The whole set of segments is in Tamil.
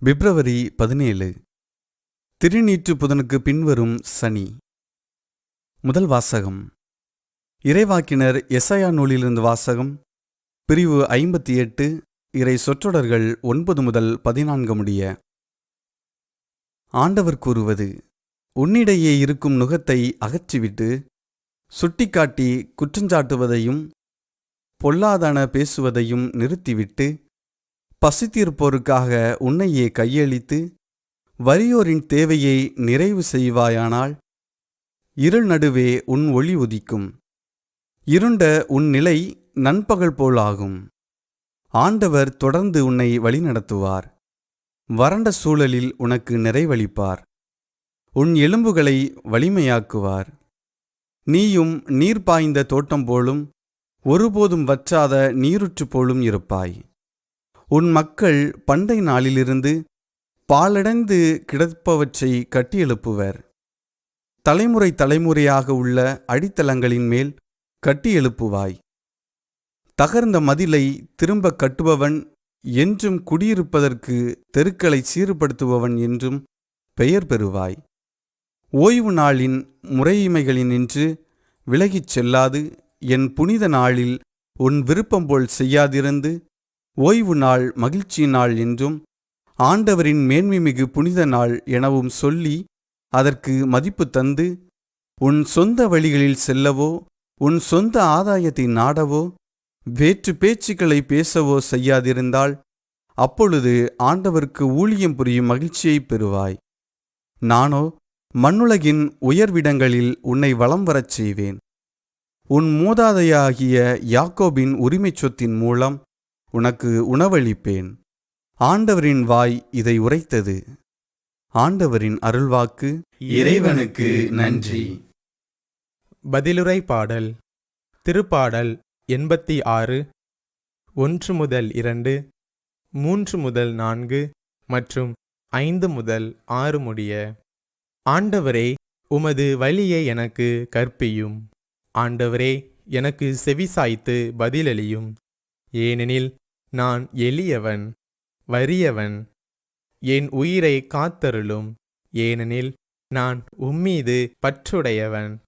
பிப்ரவரி பதினேழு. திருநீற்று புதனுக்கு பின்வரும் சனி. முதல் வாசகம். இறைவாக்கினர் எசையா நூலிலிருந்து வாசகம். பிரிவு ஐம்பத்தி எட்டு இறை சொற்றொடர்கள் ஒன்பது முதல் பதினான்கு முடிய. ஆண்டவர் கூறுவது உன்னிடையே இருக்கும் நுகத்தை அகற்றிவிட்டு சுட்டிக்காட்டி குற்றஞ்சாட்டுவதையும் பொல்லாதன பேசுவதையும் நிறுத்திவிட்டு பசித்திருப்போருக்காக உன்னையே கையளித்து வறியோரின் தேவையை நிறைவு செய்வாயானால் இருள் நடுவே உன் ஒளி உதிக்கும். இருண்ட உன் நிலை நண்பகல் போலாகும். ஆண்டவர் தொடர்ந்து உன்னை வழிநடத்துவார். வறண்ட சூழலில் உனக்கு நிறைவளிப்பார். உன் எலும்புகளை வலிமையாக்குவார். நீயும் நீர் பாய்ந்த தோட்டம் போலும் ஒருபோதும் வற்றாத நீருற்று போலும் இருப்பாய். உன் மக்கள் பண்டை நாளிலிருந்து பாலடைந்து கிடப்பவற்றை கட்டியெழுப்புவர். தலைமுறை தலைமுறையாக உள்ள அடித்தளங்களின் மேல் கட்டியெழுப்புவாய். தகர்ந்த மதிலை திரும்ப கட்டுபவன் என்றும் குடியிருப்பதற்கு தெருக்களை சீர்படுத்துபவன் என்றும் பெயர் பெறுவாய். ஓய்வு நாளின் முறையிமைகளினின்று விலகிச் செல்லாது என் புனித நாளில் உன் விருப்பம் போல் செய்யாதிருந்து ஓய்வு நாள் மகிழ்ச்சி நாள் என்றும் ஆண்டவரின் மேன்மைமிகு புனித நாள் எனவும் சொல்லி அதற்கு மதிப்பு தந்து உன் சொந்த வழிகளில் செல்லவோ உன் சொந்த ஆதாயத்தை நாடவோ வேற்று பேச்சுக்களை பேசவோ செய்யாதிருந்தால் அப்பொழுது ஆண்டவருக்கு ஊழியம் புரியும் மகிழ்ச்சியைப் பெறுவாய். நானோ மண்ணுலகின் உயர்விடங்களில் உன்னை வலம் வரச் செய்வேன். உன் மூதாதையாகிய யாக்கோபின் உரிமைச் சொத்தின் மூலம் உனக்கு உணவளிப்பேன். ஆண்டவரின் வாய் இதை உரைத்தது. ஆண்டவரின் அருள்வாக்கு இறைவனுக்கு நன்றி. பதிலுரை பாடல். திருப்பாடல் எண்பத்தி ஆறு ஒன்று முதல் இரண்டு மூன்று முதல் நான்கு மற்றும் ஐந்து முதல் ஆறு முடிய. ஆண்டவரே உமது வழியை எனக்கு கற்பியும். ஆண்டவரே எனக்கு செவிசாய்த்து பதிலளியும். ஏனெனில் நான் எளியவன் வறியவன். என் உயிரை காத்தருளும் ஏனெனில் நான் உம்மீது பற்றுடையவன்.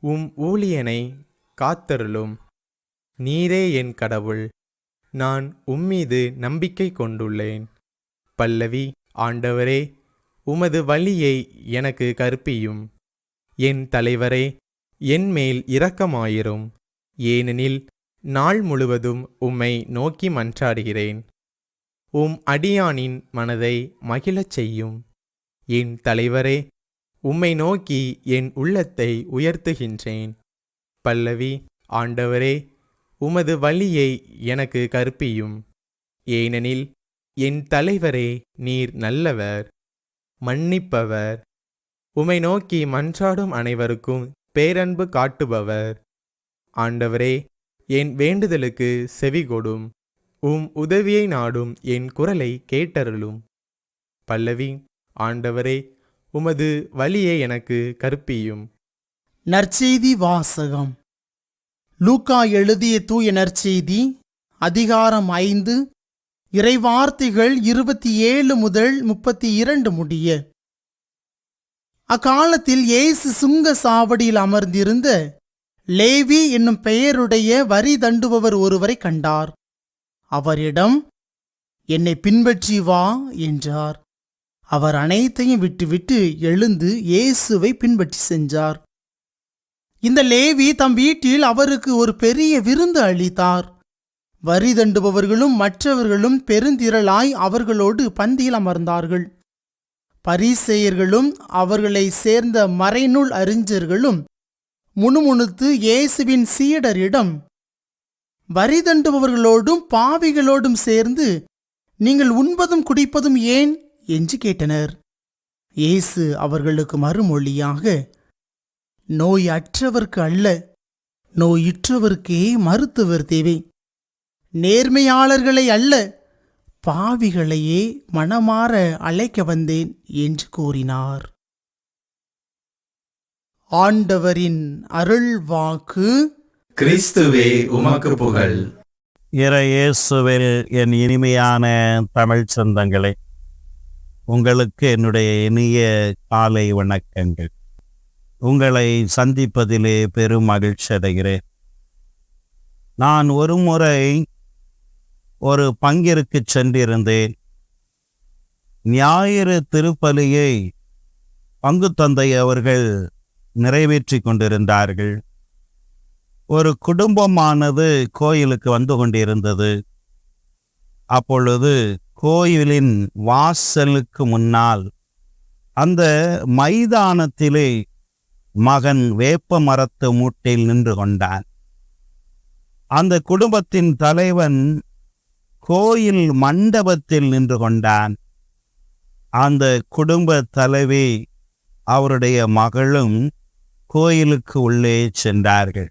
உம் ஊழியனை காத்தருளும். நீரே என் கடவுள் நான் உம்மீது நம்பிக்கை கொண்டுள்ளேன். பல்லவி ஆண்டவரே உமது வழியை எனக்கு கற்பியும். என் தலைவரே என் மேல் இரக்கமாயிரும். ஏனெனில் நாள் முழுவதும் உம்மை நோக்கி மன்றாடுகிறேன். உம் அடியானின் மனதை மகிழச் செய்யும். என் தலைவரே உம்மை நோக்கி என் உள்ளத்தை உயர்த்துகின்றேன். பல்லவி ஆண்டவரே உமது வழியை எனக்கு கற்பியும். ஏனெனில் என் தலைவரே நீர் நல்லவர் மன்னிப்பவர். உமை நோக்கி மன்றாடும் அனைவருக்கும் பேரன்பு காட்டுபவர். ஆண்டவரே என் வேண்டுதலுக்கு செவிகொடும் உம் உதவியை நாடும் என் குரலை கேட்டருளும். பல்லவி ஆண்டவரே உமது வழியை எனக்கு கற்பியும். நற்செய்தி வாசகம். லூக்கா எழுதிய தூய நற்செய்தி அதிகாரம் ஐந்து இறைவார்த்தைகள் இருபத்தி ஏழு முதல் முப்பத்தி இரண்டு முடிய. அக்காலத்தில் இயேசு சுங்க சாவடியில் அமர்ந்திருந்த லேவி என்னும் பெயருடைய வரி தண்டுபவர் ஒருவரை கண்டார். அவரிடம் என்னை பின்பற்றி வா என்றார். அவர் அனைத்தையும் விட்டுவிட்டு எழுந்து இயேசுவை பின்பற்றி சென்றார். இந்த லேவி தம் வீட்டில் அவருக்கு ஒரு பெரிய விருந்து அளித்தார். வரி தண்டுபவர்களும் மற்றவர்களும் பெருந்திரளாய் அவர்களோடு பந்தியில் அமர்ந்தார்கள். பரிசெயர்களும் அவர்களை சேர்ந்த மறைநூல் அறிஞர்களும் முணுமுணுத்து இயேசுவின் சீடரிடம் வரி தண்டுபவர்களோடும் பாவிகளோடும் சேர்ந்து நீங்கள் உண்பதும் குடிப்பதும் ஏன்? என்று கேட்டனர். இயேசு அவர்களுக்கு மறுமொழியாக நோய் அற்றவர்க்கு அல்ல நோயுற்றவர்க்கே மருத்துவர் தேவை. நேர்மையாளர்களை அல்ல பாவிகளையே மனமாற அழைக்க வந்தேன் என்று கூறினார். ஆண்டவரின் அருள் வாக்கு கிறிஸ்துவே உமக்கு புகழ். இறையேசுவில் என் இனிமையான தமிழ் சொந்தங்களே உங்களுக்கு என்னுடைய இனிய காலை வணக்கங்கள். உங்களை சந்திப்பதிலே பெரும் மகிழ்ச்சி அடைகிறேன். நான் ஒரு முறை ஒரு பங்கிற்கு சென்றிருந்தேன். ஞாயிறு திருப்பலியை பங்கு தந்தை அவர்கள் நிறைவேற்றி கொண்டிருந்தார்கள் ஒரு குடும்பமானது கோயிலுக்கு வந்து கொண்டிருந்தது. அப்பொழுது கோயிலின் வாசலுக்கு முன்னால் அந்த மைதானத்திலே மகன் வேப்ப மரத்து மூட்டில் நின்று கொண்டான். அந்த குடும்பத்தின் தலைவன் கோயில் மண்டபத்தில் நின்று கொண்டான். அந்த குடும்ப தலைவி அவருடைய மகளும் கோயிலுக்கு உள்ளே சென்றார்கள்.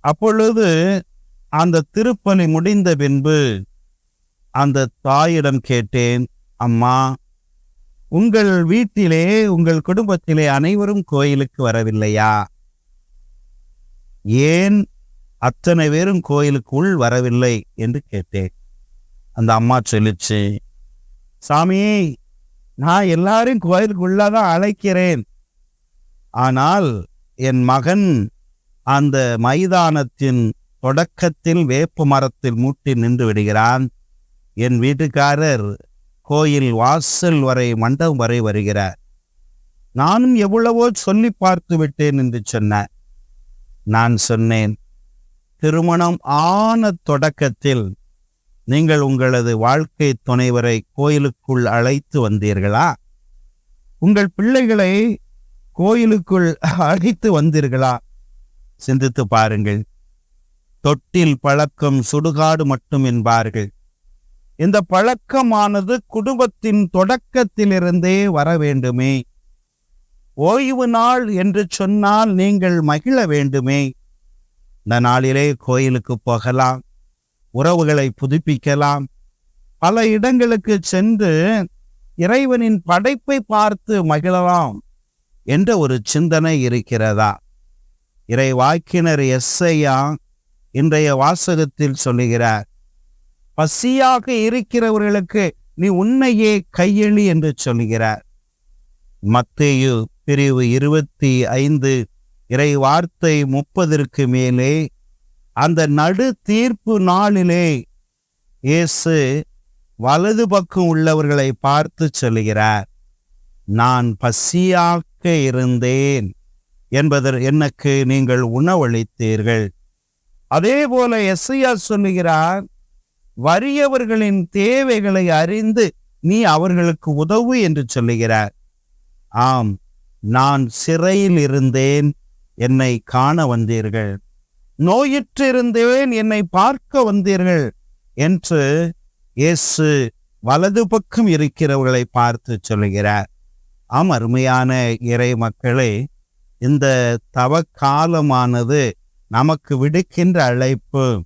அப்பொழுது அந்த திருப்பலி முடிந்த பின்பு அந்த தாயிடம் கேட்டேன் அம்மா உங்கள் வீட்டிலே உங்கள் குடும்பத்திலே அனைவரும் கோயிலுக்கு வரவில்லையா? ஏன் அத்தனை பேரும் கோயிலுக்குள் வரவில்லை? என்று கேட்டேன். அந்த அம்மா சொல்லிச்சு சாமி நான் எல்லாரையும் கோயிலுக்குள்ளாதான் அழைக்கிறேன். ஆனால் என் மகன் அந்த மைதானத்தின் தொடக்கத்தில் வேப்ப மரத்தில் மூட்டி நின்று விடுகிறான். என் வீட்டுக்காரர் கோயில் வாசல் வரை மண்டபம் வரை வருகிறார். நானும் எவ்வளவோ சொல்லி பார்த்து விட்டேன் என்று சொன்ன நான் சொன்னேன் திருமணம் ஆன தொடக்கத்தில் நீங்கள் உங்களது வாழ்க்கை துணைவரை கோயிலுக்குள் அழைத்து வந்தீர்களா? உங்கள் பிள்ளைகளை கோயிலுக்குள் அழைத்து வந்தீர்களா? சிந்தித்து பாருங்கள். தொட்டில் பழக்கம் சுடுகாடு மட்டும் என்பார்கள். இந்த பழக்கமானது குடும்பத்தின் தொடக்கத்திலிருந்தே வர வேண்டுமே. ஓய்வு நாள் என்று சொன்னால் நீங்கள் மகிழ வேண்டுமே. இந்த நாளிலே கோயிலுக்கு போகலாம். உறவுகளை புதுப்பிக்கலாம். பல இடங்களுக்கு சென்று இறைவனின் படைப்பை பார்த்து மகிழலாம். என்ற ஒரு சிந்தனை இருக்கிறதா? இறை வாக்கினர் எஸ்ஐயா இன்றைய வாசகத்தில் சொல்லுகிறார் பசியாக இருக்கிறவர்களுக்கு நீ உன்னையே கையெழி என்று சொல்கிறார் மத்தேயு பிரிவு இருபத்தி ஐந்து இறை வார்த்தை முப்பதற்கு மேலே அந்த நடு தீர்ப்பு நாளிலே இயேசு வலது பக்கம் உள்ளவர்களை பார்த்து சொல்லுகிறார் நான் பசியாக பசியாக்க இருந்தேன் என்பதர் எனக்கு நீங்கள் உணவளித்தீர்கள். அதே போல எஸ்ஐயா சொல்லுகிறார் வறியவர்களின் தேவைகளை அறிந்து நீ அவர்களுக்கு உதவு என்று சொல்லுகிறார். ஆம் நான் சிறையில் இருந்தேன் என்னை காண வந்தீர்கள். நோயிற்றிருந்தேன் என்னை பார்க்க வந்தீர்கள் என்று இயேசு வலது பக்கம் இருக்கிறவர்களை பார்த்து சொல்லுகிறார். ஆம் அருமையான இறை மக்களே இந்த தவ காலமானது நமக்கு விடுக்கின்ற அழைப்பு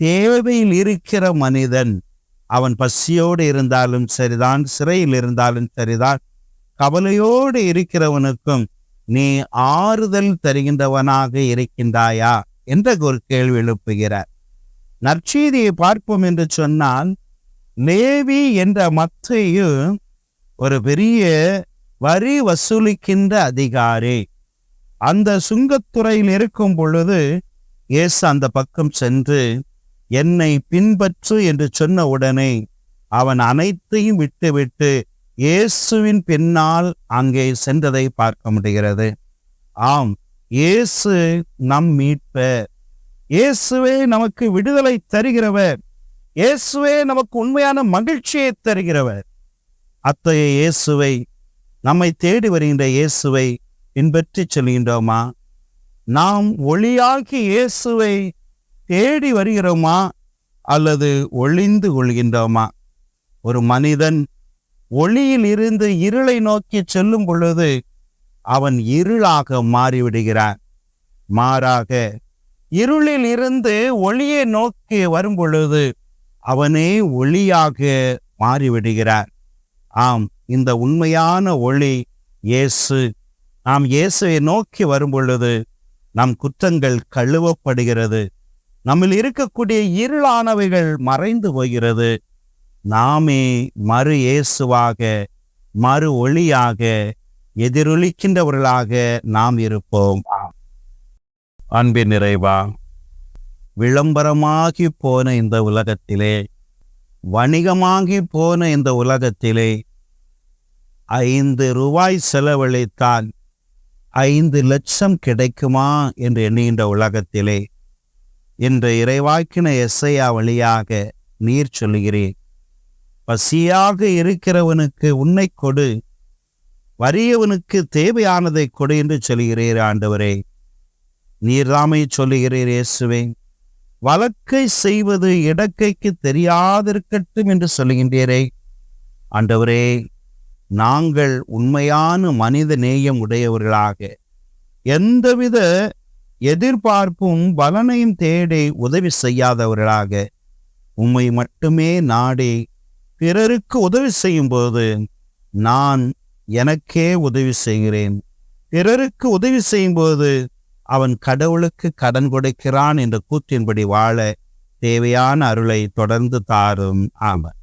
தேவையில் இருக்கிற மனிதன் அவன் பசியோடு இருந்தாலும் சரிதான் சிறையில் இருந்தாலும் சரிதான் கவலையோடு இருக்கிறவனுக்கும் நீ ஆறுதல் தருகின்றவனாக இருக்கின்றாயா என்ற ஒரு கேள்வி எழுப்புகிறார். நற்செய்தியை பார்ப்போம் என்று சொன்னால் லேவி என்ற மத்தையும் ஒரு பெரிய வரி வசூலிக்கின்ற அதிகாரி. அந்த சுங்கத்துறையில் இருக்கும் பொழுது இயேசு அந்த பக்கம் சென்று என்னை பின்பற்று என்று சொன்ன உடனே அவன் அனைத்தையும் விட்டுவிட்டு இயேசுவின் பின்னால் அங்கே சென்றதை பார்க்க முடிகிறது. ஆம் இயேசு நம் மீட்பர். இயேசுவே நமக்கு விடுதலை தருகிறவர். இயேசுவே நமக்கு உண்மையான மகிழ்ச்சியை தருகிறவர். அத்தகைய இயேசுவை நம்மை தேடி வருகின்ற இயேசுவை பின்பற்றி செல்கின்றோமா? நாம் ஒளியாகி இயேசுவை தேடி வருகிறோமா? அல்லது ஒளிந்து கொள்கின்றோமா? ஒரு மனிதன் ஒளியில் இருந்து இருளை நோக்கி செல்லும் பொழுது அவன் இருளாக மாறிவிடுகிறான். மாறாக இருளில் இருந்து ஒளியை நோக்கி வரும் பொழுது அவனே ஒளியாக மாறிவிடுகிறார் ஆம் இந்த உண்மையான ஒளி இயேசு. நாம் இயேசுவை நோக்கி வரும் பொழுது நம் குற்றங்கள் கழுவப்படுகிறது. நம்மில் இருக்கக்கூடிய இருளானவைகள் மறைந்து போகிறது. நாமே மறு இயேசுவாக மறு ஒளியாக எதிரொலிக்கின்றவர்களாக நாம் இருப்போம். அன்பின் நிறைவா விளம்பரமாகி போன இந்த உலகத்திலே வணிகமாகி போன இந்த உலகத்திலே ஐந்து ரூபாய் செலவழித்தால் ஐந்து லட்சம் கிடைக்குமா என்று எண்ணுகின்ற உலகத்திலே இன்று இறைவாக்கின எஸ்ஐயா வழியாக நீர் சொல்லுகிறேன். பசியாக இருக்கிறவனுக்கு உன்னை கொடு வறியவனுக்கு தேவையானதை கொடு என்று சொல்கிறீர் ஆண்டவரே. நீர்தாமை சொல்லுகிறீர் இயேசுவேன் வழக்கை செய்வது இடக்கைக்கு தெரியாதிருக்கட்டும் என்று சொல்லுகின்றீரே. ஆண்டவரே நாங்கள் உண்மையான மனித நேயம் உடையவர்களாக எந்தவித எதிர்பார்ப்பும் பலனையும் தேடி உதவி செய்யாதவர்களாக உம்மை மட்டுமே நாடி பிறருக்கு உதவி செய்யும்போது நான் எனக்கே உதவி செய்கிறேன். பிறருக்கு உதவி செய்யும்போது அவன் கடவுளுக்கு கடன் கொடுக்கிறான் என்ற கூற்றின்படி வாழ தேவையான அருளை தொடர்ந்து தாரும். ஆமன்.